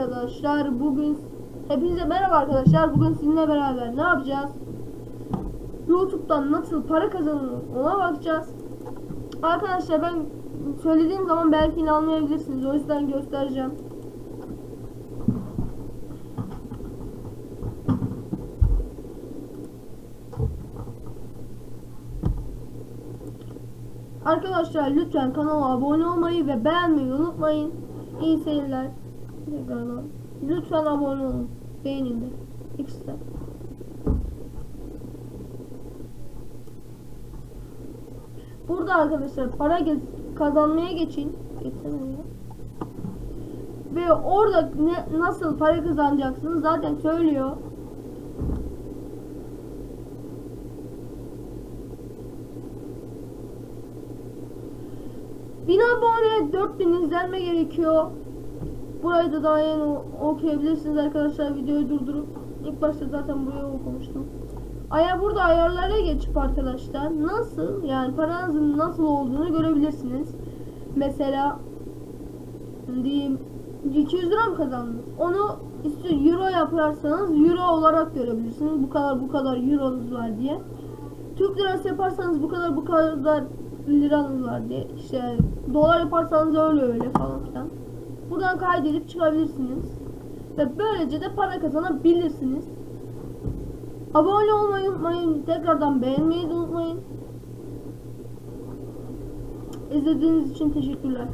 arkadaşlar. Bugün hepinize merhaba arkadaşlar. Bugün sizinle beraber ne yapacağız? YouTube'dan nasıl para kazanılır ona bakacağız. Arkadaşlar ben söylediğim zaman belki inanmayabilirsiniz. O yüzden göstereceğim. Arkadaşlar lütfen kanala abone olmayı ve beğenmeyi unutmayın. İyi seyirler. Tekrardan. Lütfen abone olun. Beğenin de. İkisi de. Burada arkadaşlar para kazanmaya geçin. Ya. Ve orada ne, nasıl para kazanacaksınız zaten söylüyor. Bin abone 4000 izlenme gerekiyor. Burayı da daha yeni okuyabilirsiniz arkadaşlar videoyu durdurup. İlk başta zaten buraya okumuştum. Aya burada ayarlara geçip arkadaşlar nasıl yani paranızın nasıl olduğunu görebilirsiniz. Mesela diyeyim 200 lira mı kazandınız? Onu istiyor euro yaparsanız euro olarak görebilirsiniz. Bu kadar bu kadar euronuz var diye. Türk lirası yaparsanız bu kadar bu kadar liranız var diye. İşte dolar yaparsanız öyle öyle falan filan. Buradan kaydedip çıkabilirsiniz. Ve böylece de para kazanabilirsiniz. Abone olmayı unutmayın. Tekrardan beğenmeyi de unutmayın. İzlediğiniz için teşekkürler.